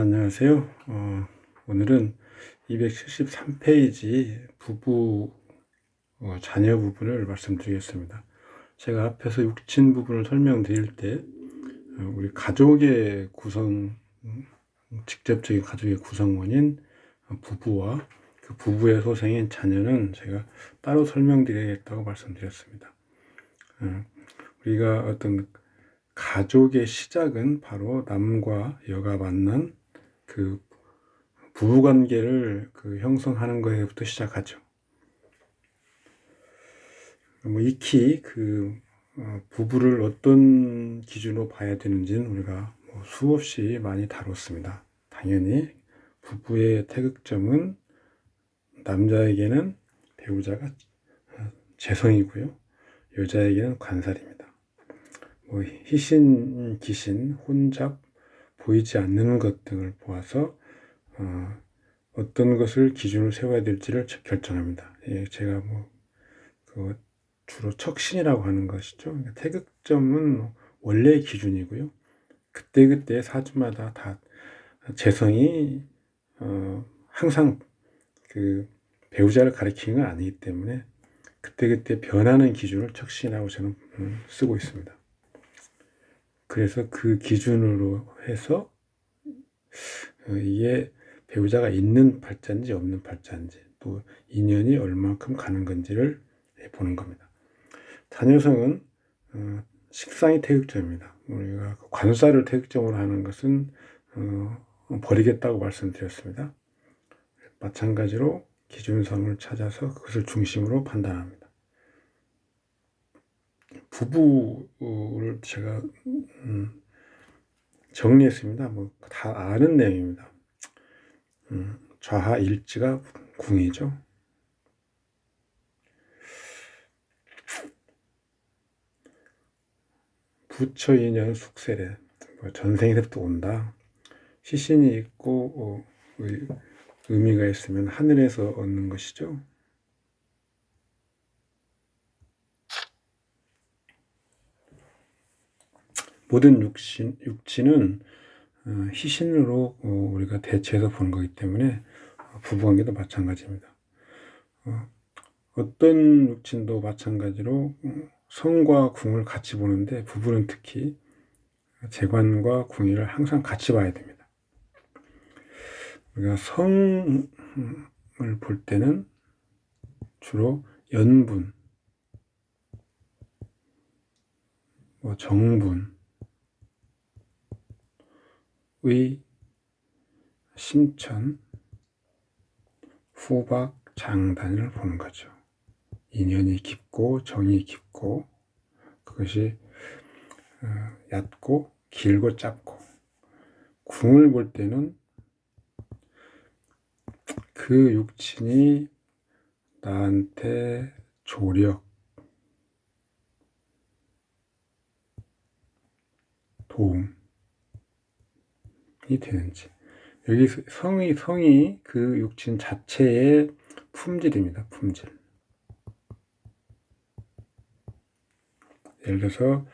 안녕하세요. 어, 오늘은 273페이지 부부, 어, 자녀 부분을 말씀드리겠습니다. 제가 앞에서 육친 부분을 설명드릴 때, 어, 우리 가족의 구성, 음, 직접적인 가족의 구성원인 부부와 그 부부의 소생인 자녀는 제가 따로 설명드리겠다고 말씀드렸습니다. 어, 우리가 어떤 가족의 시작은 바로 남과 여가 만난 그 부부 관계를 그 형성하는 것에부터 시작하죠. 뭐 익히 그 어, 부부를 어떤 기준으로 봐야 되는지는 우리가 뭐 수없이 많이 다뤘습니다. 당연히 부부의 태극점은 남자에게는 배우자가 재성이고요. 여자에게는 관살입니다. 뭐 희신, 기신, 혼잡, 보이지 않는 것 등을 보아서 어, 어떤 것을 기준으로 세워야 될지를 결정합니다. 예, 제가 뭐 그 주로 척신이라고 하는 것이죠. 그러니까 태극점은 원래의 기준이고요. 그때그때 사주마다 다 재성이 어, 항상 그 배우자를 가리키는 건 아니기 때문에 그때그때 변하는 기준을 척신이라고 저는 음, 쓰고 있습니다. 그래서 그 기준으로 해서 어, 이게 배우자가 있는 팔자인지 없는 팔자인지 또 인연이 얼만큼 가는 건지를 보는 겁니다. 자녀성은 어, 식상이 태극점입니다. 우리가 그 관사를 태극점으로 하는 것은 어, 버리겠다고 말씀드렸습니다. 마찬가지로 기준성을 찾아서 그것을 중심으로 판단합니다. 부부를 제가 음, 정리했습니다. 뭐 다 아는 내용입니다. 음, 좌하 일지가 궁이죠. 부처 인연 숙세래 뭐 전생에서부터 온다. 시신이 있고 어, 의미가 있으면 하늘에서 얻는 것이죠. 모든 육신, 육친은 어, 희신으로 어, 우리가 대체해서 보는 거기 때문에 어, 부부관계도 마찬가지입니다. 어떤 육친도 마찬가지로 성과 궁을 같이 보는데 부부는 특히 재관과 궁의를 항상 같이 봐야 됩니다. 우리가 성을 볼 때는 주로 연분, 뭐 정분, 의, 심천, 후박, 장단을 보는 거죠. 인연이 깊고 정이 깊고 그것이 어, 얕고 길고 짧고 궁을 볼 때는 그 육친이 나한테 조력, 도움, 되는지. 여기 성이, 성이 그 육친 자체의 품질입니다. 품질. 예를 들어서,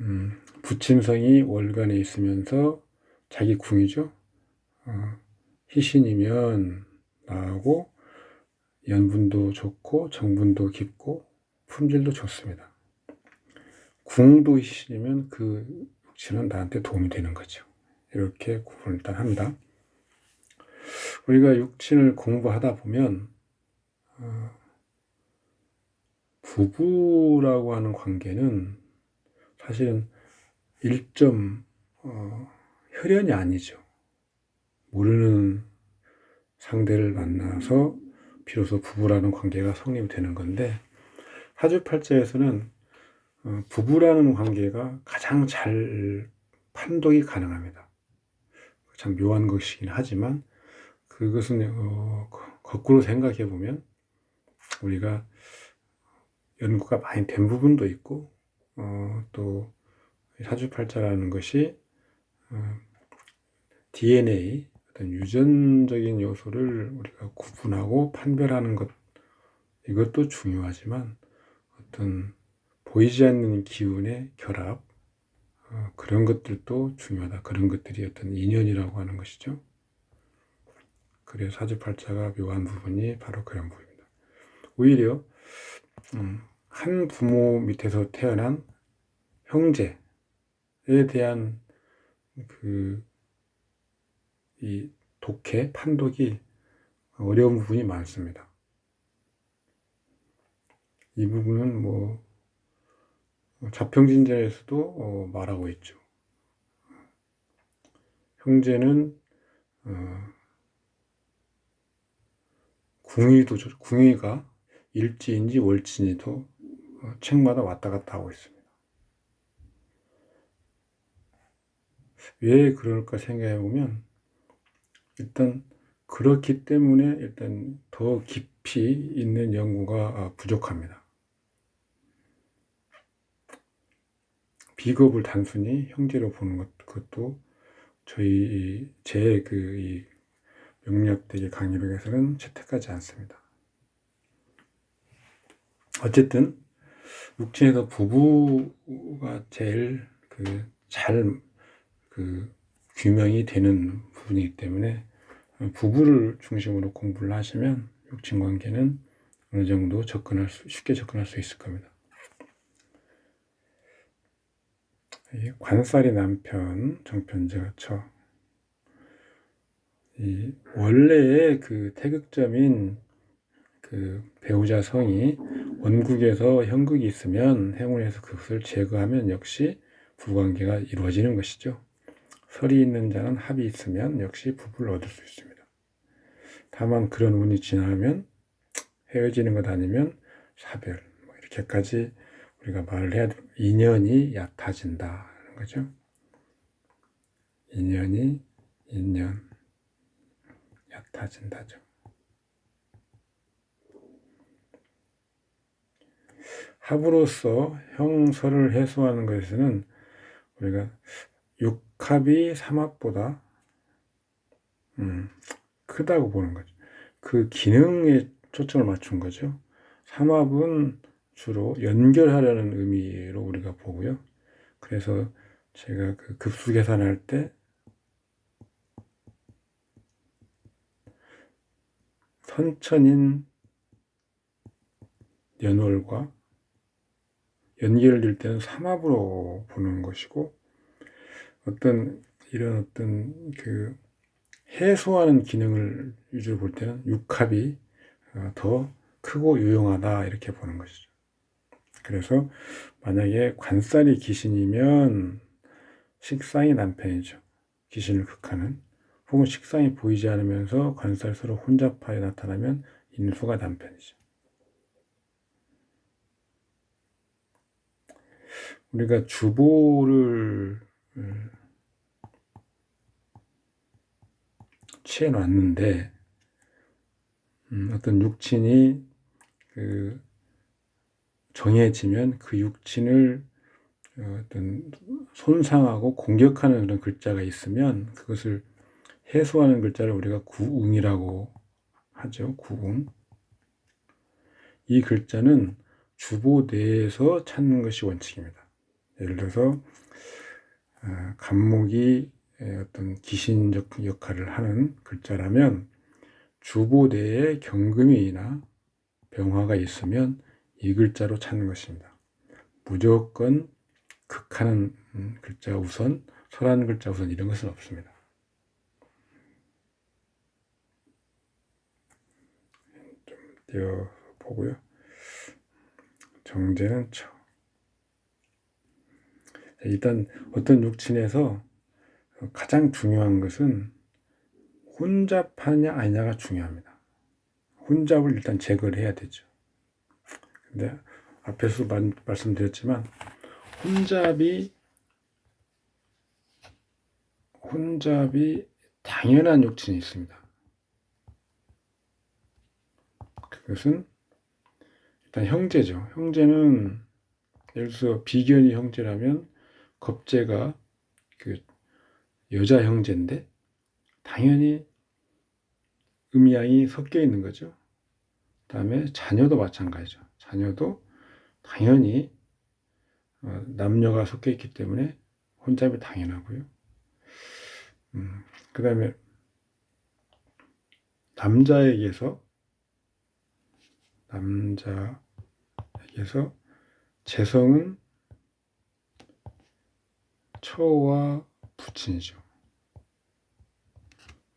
음, 부친성이 월간에 있으면서 자기 궁이죠. 어, 희신이면 나하고 연분도 좋고 정분도 깊고 품질도 좋습니다. 궁도 희신이면 그 육친은 나한테 도움이 되는 거죠. 이렇게 구분을 일단 합니다. 우리가 육친을 공부하다 보면 어, 부부라고 하는 관계는 사실은 1점 어, 혈연이 아니죠. 모르는 상대를 만나서 비로소 부부라는 관계가 성립이 되는 건데 사주팔자에서는 어, 부부라는 관계가 가장 잘 판독이 가능합니다. 참 묘한 것이긴 하지만 그것은 어, 거꾸로 생각해 보면 우리가 연구가 많이 된 부분도 있고 어, 또 사주팔자라는 것이 어, DNA 어떤 유전적인 요소를 우리가 구분하고 판별하는 것 이것도 중요하지만 어떤 보이지 않는 기운의 결합 어, 그런 것들도 중요하다. 그런 것들이 어떤 인연이라고 하는 것이죠. 그래서 사주팔자가 묘한 부분이 바로 그런 부분입니다. 오히려 음, 한 부모 밑에서 태어난 형제에 대한 그 이 독해, 판독이 어려운 부분이 많습니다. 이 부분은 뭐 자평진자에서도 어, 말하고 있죠. 형제는 어, 궁의도 궁의가 일지인지 월지인지도 어, 책마다 왔다 갔다 하고 있습니다. 왜 그럴까 생각해 보면 일단 그렇기 때문에 일단 더 깊이 있는 연구가 아, 부족합니다. 비겁을 단순히 형제로 보는 것, 그것도 저희 제그 명략되게 강의록에서는 채택하지 않습니다. 어쨌든 육친에서 부부가 제일 그 잘그 그 규명이 되는 부분이기 때문에 부부를 중심으로 공부를 하시면 육친 관계는 어느 정도 접근할 수, 쉽게 접근할 수 있을 겁니다. 관살이 남편, 정편제가 처. 이 원래의 그 태극점인 그 배우자 성이 원국에서 형극이 있으면 행운에서 그것을 제거하면 역시 부관계가 이루어지는 것이죠. 설이 있는 자는 합이 있으면 역시 부부를 얻을 수 있습니다. 다만 그런 운이 지나면 헤어지는 것 아니면 사별 뭐 이렇게까지 우리가 말을 해야 돼. 인연이 얕아진다는 거죠. 인연이 인연 얕아진다죠. 합으로서 형설을 해소하는 것에서는 우리가 육합이 삼합보다 음, 크다고 보는 거죠. 그 기능에 초점을 맞춘 거죠. 삼합은 주로 연결하려는 의미로 우리가 보고요. 그래서 제가 그 급수 계산할 때 선천인 연월과 연결될 때는 삼합으로 보는 것이고 어떤 이런 어떤 그 해소하는 기능을 위주로 볼 때는 육합이 어, 더 크고 유용하다 이렇게 보는 것이죠. 그래서 만약에 관살이 귀신이면 식상이 남편이죠. 귀신을 극하는 혹은 식상이 보이지 않으면서 관살 서로 혼잡하여 나타나면 인수가 남편이죠. 우리가 주보를 취해 놨는데 음, 어떤 육친이 그 정해지면 그 육친을 어떤 손상하고 공격하는 그런 글자가 있으면 그것을 해소하는 글자를 우리가 구웅이라고 하죠. 구웅. 이 글자는 주보 내에서 찾는 것이 원칙입니다. 예를 들어서 아, 간목이 어떤 기신적 역할을 하는 글자라면 주보 내에 경금이나 병화가 있으면 이 글자로 찾는 것입니다. 무조건 극하는 음, 글자 우선, 설하는 글자 우선 이런 것은 없습니다. 좀 띄워보고요. 정제는 처. 일단 어떤 육친에서 가장 중요한 것은 혼잡하냐 아니냐가 중요합니다. 혼잡을 일단 제거를 해야 되죠. 근데 앞에서 말, 말씀드렸지만 혼잡이 혼잡이 당연한 욕진이 있습니다. 그것은 일단 형제죠. 형제는 예를 들어서 비견이 형제라면 겁제가 그 여자 형제인데 당연히 음양이 섞여 있는 거죠. 다음에 자녀도 마찬가지죠. 자녀도 당연히 어, 남녀가 섞여 있기 때문에 혼잡이 당연하고요. 음, 그 다음에 남자에게서 남자에게서 재성은 처와 부친이죠.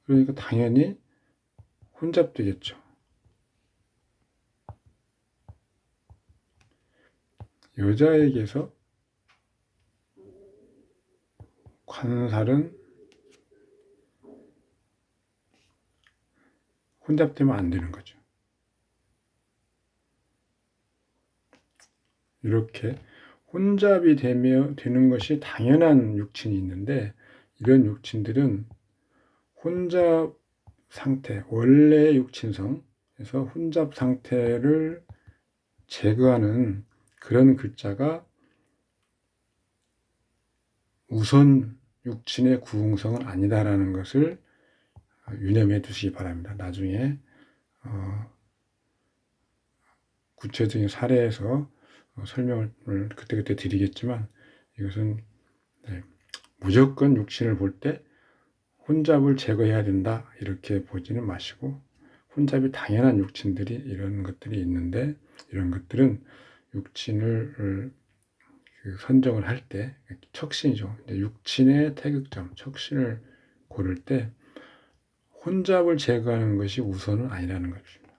그러니까 당연히 혼잡되겠죠. 여자에게서 관살은 혼잡되면 안 되는 거죠. 이렇게 혼잡이 되며 되는 것이 당연한 육친이 있는데 이런 육친들은 혼잡 상태, 원래 육친성에서 혼잡 상태를 제거하는 그런 글자가 우선 육친의 구흥성은 아니다라는 것을 유념해 두시기 바랍니다. 나중에 어, 구체적인 사례에서 어, 설명을 그때그때 드리겠지만 이것은 네, 무조건 육친을 볼 때 혼잡을 제거해야 된다 이렇게 보지는 마시고 혼잡이 당연한 육친들이 이런 것들이 있는데 이런 것들은 육친을 그 선정을 할 때 척신이죠. 육친의 태극점, 척신을 고를 때 혼잡을 제거하는 것이 우선은 아니라는 것입니다.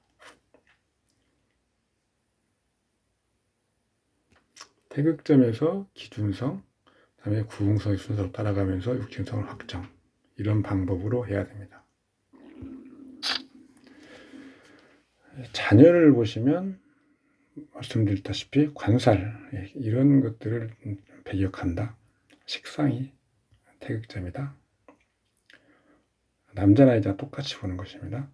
태극점에서 기준성, 그다음에 구흥성의 순서로 따라가면서 육친성을 확정 이런 방법으로 해야 됩니다. 자녀를 보시면 말씀드렸다시피 관살 예, 이런 것들을 배격한다. 식상이 태극점이다. 남자나 여자 똑같이 보는 것입니다.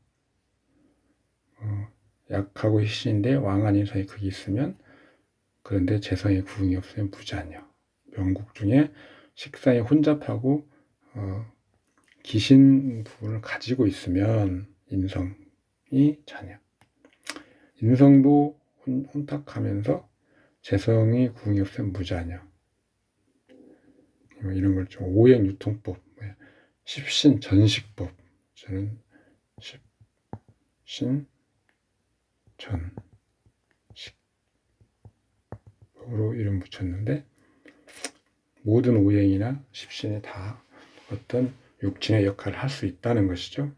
어, 약하고 희신인데 왕한 인성이 극이 있으면 그런데 재성의 구흥이 없으면 부자녀. 명국 중에 식상이 혼잡하고 어, 기신 부분을 가지고 있으면 인성이 자녀. 인성도 혼, 탁하면서 재성이 구흥이 없으면 무자녀. 뭐 이런 걸 좀 오행 유통법, 뭐 십신 전식법. 저는 십신 전식으로 이름 붙였는데 모든 오행이나 십신이 다 어떤 육친의 역할을 할 수 있다는 것이죠.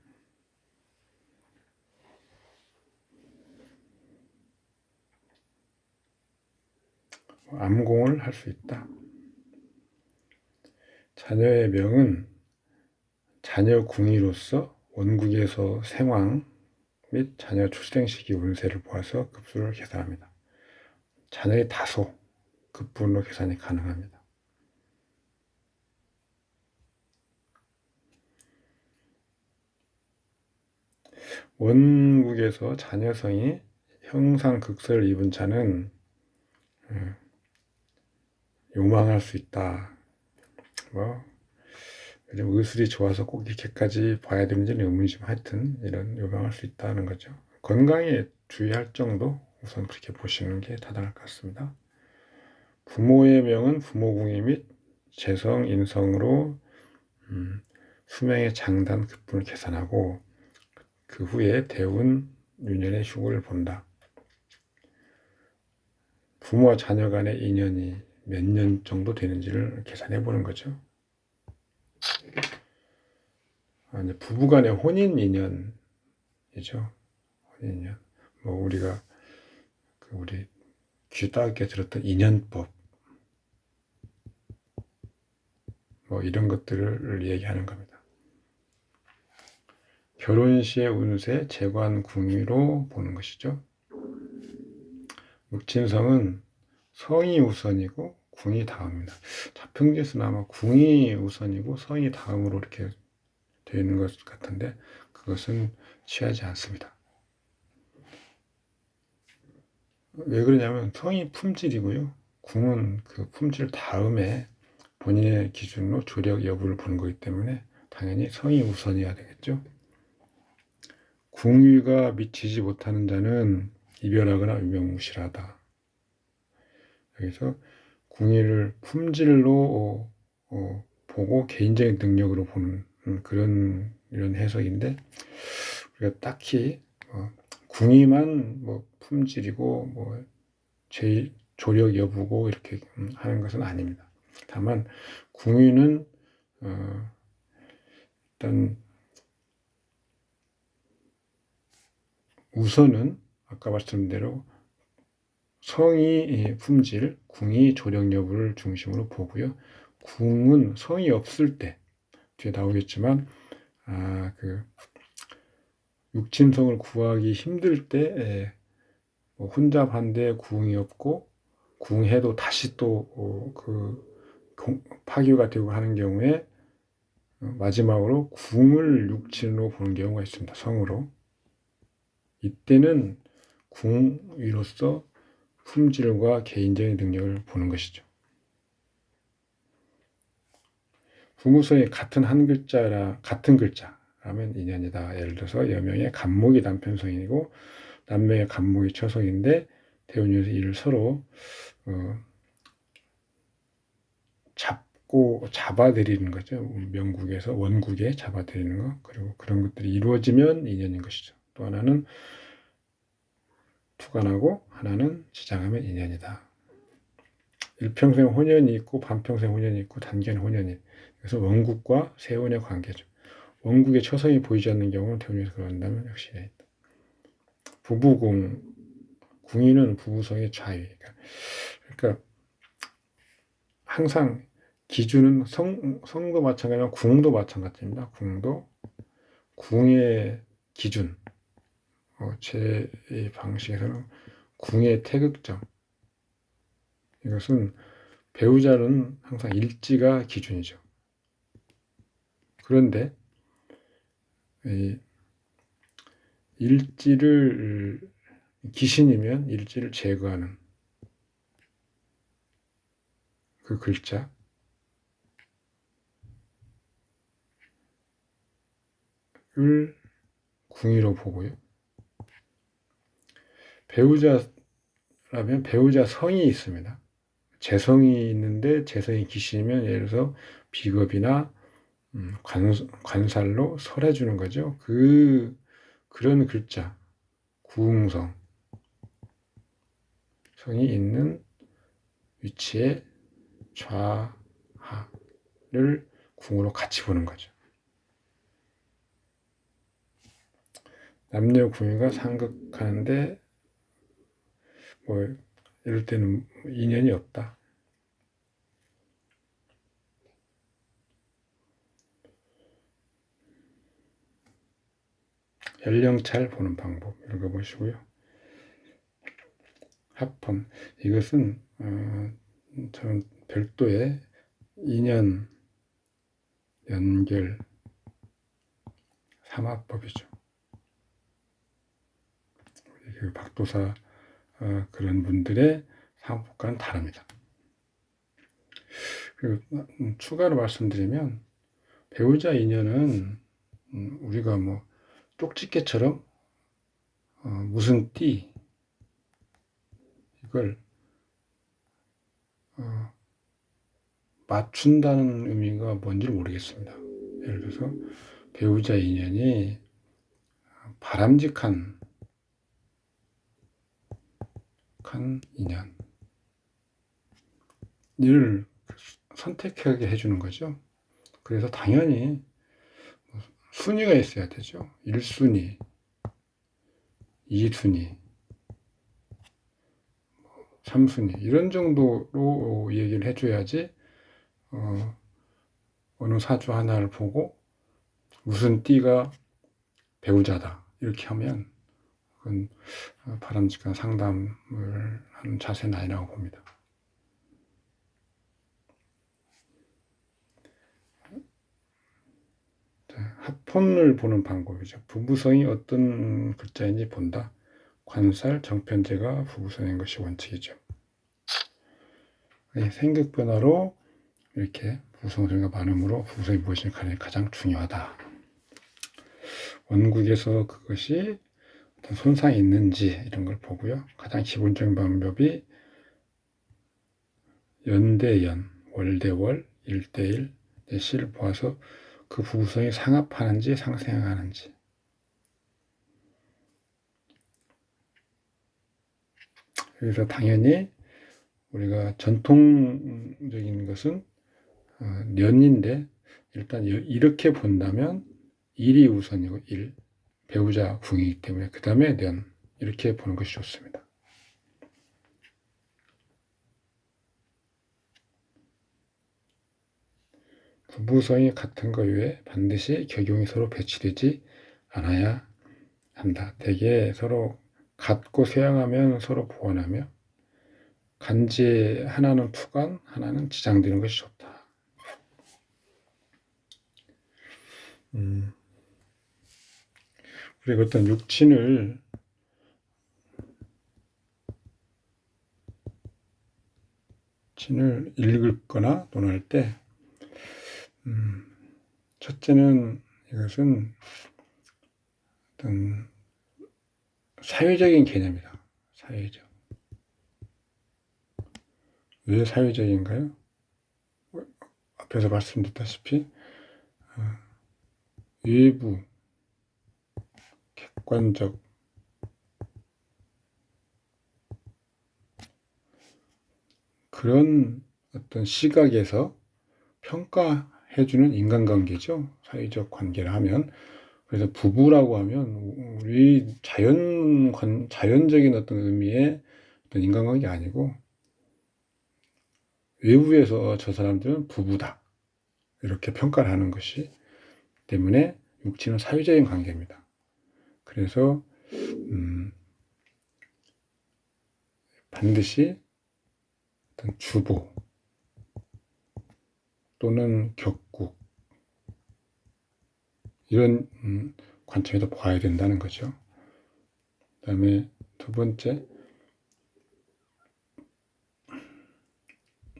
암공을 할 수 있다. 자녀의 명은 자녀 궁이로서 원국에서 생황 및 자녀 출생 시기 운세를 보아서 급수를 계산합니다. 자녀의 다소 급분으로 계산이 가능합니다. 원국에서 자녀성이 형상 극설을 입은 자는 예, 요망할 수 있다. 뭐 요즘 의술이 좋아서 꼭 이렇게까지 봐야 되는지는 의문이지만 하여튼 이런 요망할 수 있다는 거죠. 건강에 주의할 정도 우선 그렇게 보시는 게 타당할 것 같습니다. 부모의 명은 부모궁이 및 재성, 인성으로 음, 수명의 장단 급분을 계산하고 그 후에 대운 유년의 휴고를 본다. 부모와 자녀 간의 인연이 몇 년 정도 되는지를 계산해 보는 거죠. 아, 이제 부부 간의 혼인 인연이죠. 혼인 인연. 뭐 우리가 그 우리 귀따게 들었던 인연법 뭐 이런 것들을 얘기하는 겁니다. 결혼 시의 운세 재관 궁위로 보는 것이죠. 육친성은 성이 우선이고 궁이 다음입니다. 자평지에서는 아마 궁이 우선이고 성이 다음으로 이렇게 되어 있는 것 같은데 그것은 취하지 않습니다. 왜 그러냐면 성이 품질이고요. 궁은 그 품질 다음에 본인의 기준으로 조력 여부를 보는 거기 때문에 당연히 성이 우선이어야 되겠죠. 궁위가 미치지 못하는 자는 이별하거나 유명무실하다. 여기서 궁의를 품질로 어, 보고 개인적인 능력으로 보는 음, 그런 이런 해석인데 우리가 딱히 어, 궁이만 뭐 품질이고 뭐 제일 조력 여부고 이렇게 음, 하는 것은 아닙니다. 다만 궁위는 어, 일단 우선은 아까 말씀드린 대로 성이 품질, 궁이 조력 여부를 중심으로 보고요. 궁은 성이 없을 때 뒤에 나오겠지만 아 그 육친성을 구하기 힘들 때 뭐 혼자 반대 궁이 없고 궁해도 다시 또그 어, 파괴가 되고 하는 경우에 어, 마지막으로 궁을 육친으로 보는 경우가 있습니다. 성으로. 이때는 궁 위로서 품질과 개인적인 능력을 보는 것이죠. 부모성이 같은 한 글자라 같은 글자라면 인연이다. 예를 들어서 여명의 간목이 단편성이고 남명의 간목이 처성인데 대운에서 이를 서로 어, 잡고 잡아들이는 거죠. 명국에서 원국에 잡아들이는 거 그리고 그런 것들이 이루어지면 인연인 것이죠. 또 하나는 투간하고 하나는 지장하면 인연이다. 일평생 혼연이 있고 반평생 혼연이 있고 단견 혼연이 그래서 원국과 세운의 관계죠. 원국의 처성이 보이지 않는 경우는 대운에서 그런다면 역시 부부궁 궁위는 부부성의 좌위. 그러니까 항상 기준은 성, 성도 마찬가지고 궁도 마찬가지입니다. 궁도 궁의 기준 어, 제 방식에서는 궁의 태극점 이것은 배우자는 항상 일지가 기준이죠. 그런데 일지를 귀신이면 일지를 제거하는 그 글자 을 궁의로 보고요. 배우자라면 배우자 성이 있습니다. 재성이 있는데 재성이 귀신이면 예를 들어서 비겁이나 음, 관, 관살로 설해주는 거죠. 그 그런 글자 구웅성 성이 있는 위치에 좌하를 궁으로 같이 보는 거죠. 남녀 궁유가 상극하는데 뭐 이럴 때는 인연이 없다. 연령차를 보는 방법 읽어보시고요. 합헌 이것은 어, 별도의 인연 연결 삼합법이죠. 그 박도사 어, 그런 분들의 상법과는 다릅니다. 그리고 음, 추가로 말씀드리면 배우자 인연은 음, 우리가 뭐 쪽집게처럼 어, 무슨 띠 이걸 어, 맞춘다는 의미가 뭔지 모르겠습니다. 예를 들어서 배우자 인연이 바람직한 한 인연 을 선택하게 해주는 거죠. 그래서 당연히 순위가 있어야 되죠. 1순위, 2순위, 3순위 이런 정도로 얘기를 해줘야지 어, 어느 사주 하나를 보고 무슨 띠가 배우자다 이렇게 하면 그건 바람직한 상담을 하는 자세는 아니라고 봅니다. 합본을 보는 방법이죠. 부부성이 어떤 글자인지 본다. 관살, 정편제가 부부성인 것이 원칙이죠. 생각 변화로 이렇게 부부성 소리가 많으므로 부부성이 무엇인가 가장 중요하다. 원국에서 그것이 손상이 있는지 이런 걸 보고요. 가장 기본적인 방법이 연대연, 월대월, 1대1 대시를 보아서 그 부부성이 상합하는지 상생하는지 그래서 당연히 우리가 전통적인 것은 어, 년인데 일단 이렇게 본다면 일이 우선이고 일 배우자 궁이기 때문에 그 다음에 년 이렇게 보는 것이 좋습니다. 부부성이 같은 것 외에 반드시 격용이 서로 배치되지 않아야 한다. 대개 서로 같고 쇄양하면 서로 보완하며 간지 하나는 투간, 하나는 지장되는 것이 좋다. 음. 그리고 어떤 육친을 친을 읽거나 또는 할때 음, 첫째는 이것은 어떤 사회적인 개념이다. 사회적. 왜 사회적인가요? 앞에서 말씀드렸다시피 어, 외부 객관적 그런 어떤 시각에서 평가해주는 인간관계죠. 사회적 관계를 하면. 그래서 부부라고 하면 우리 자연 관, 자연적인 어떤 의미의 어떤 인간관계 아니고 외부에서 저 사람들은 부부다. 이렇게 평가를 하는 것이 때문에 육친은 사회적인 관계입니다. 그래서 음, 반드시 어떤 주보 또는 격국 이런 음, 관점에서 봐야 된다는 거죠. 그 다음에 두 번째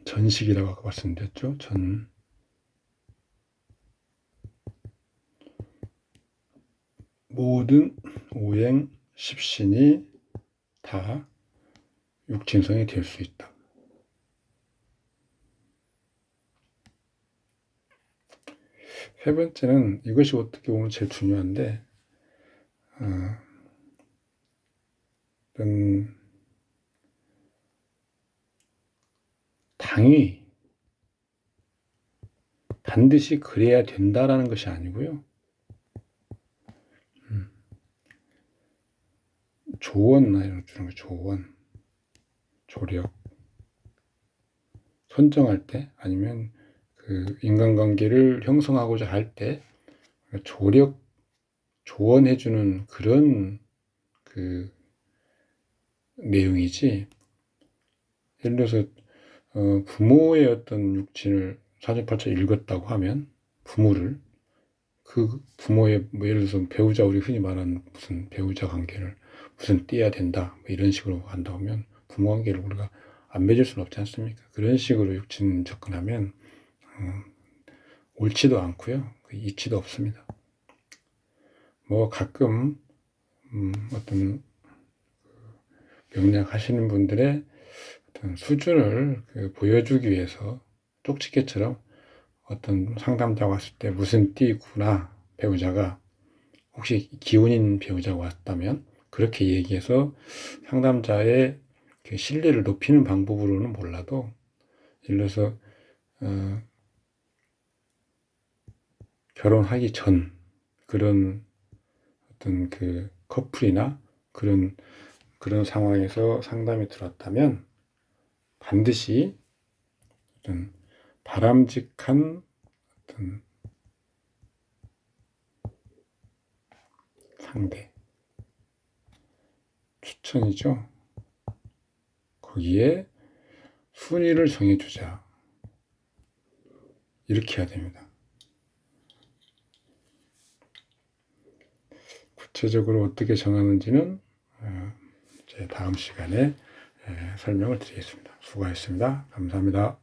전식이라고 아까 말씀드렸죠. 전 모든 오행 십신이 다 육친성이 될 수 있다. 세 번째는 이것이 어떻게 보면 제일 중요한데, 어, 당이 반드시 그래야 된다라는 것이 아니고요. 조언 이런 주는 거 조언, 조력. 선정할 때 아니면 그 인간관계를 형성하고자 할 때 조력 조언해주는 그런 그 내용이지. 예를 들어서 어, 부모의 어떤 육친을 사주팔자 읽었다고 하면 부모를 그 부모의 뭐 예를 들어서 배우자 우리 흔히 말하는 무슨 배우자 관계를 무슨 띄어야 된다 뭐 이런 식으로 한다고 하면 부모 관계를 우리가 안 맺을 수는 없지 않습니까? 그런 식으로 육친 접근하면 음, 옳지도 않고요. 그 이치도 없습니다. 뭐 가끔 음, 어떤 명량 하시는 분들의 어떤 수준을 그 보여주기 위해서 쪽지게처럼 어떤 상담자 왔을 때 무슨 띠구나 배우자가 혹시 기운인 배우자가 왔다면 그렇게 얘기해서 상담자의 그 신뢰를 높이는 방법으로는 몰라도 예를 들어서 어, 결혼하기 전 그런 어떤 그 커플이나 그런 그런 상황에서 상담이 들었다면 반드시 어떤 바람직한 어떤 상대 추천이죠. 거기에 순위를 정해주자. 이렇게 해야 됩니다. 구체적으로 어떻게 정하는지는 어, 제 다음 시간에 설명을 드리겠습니다. 수고하셨습니다. 감사합니다.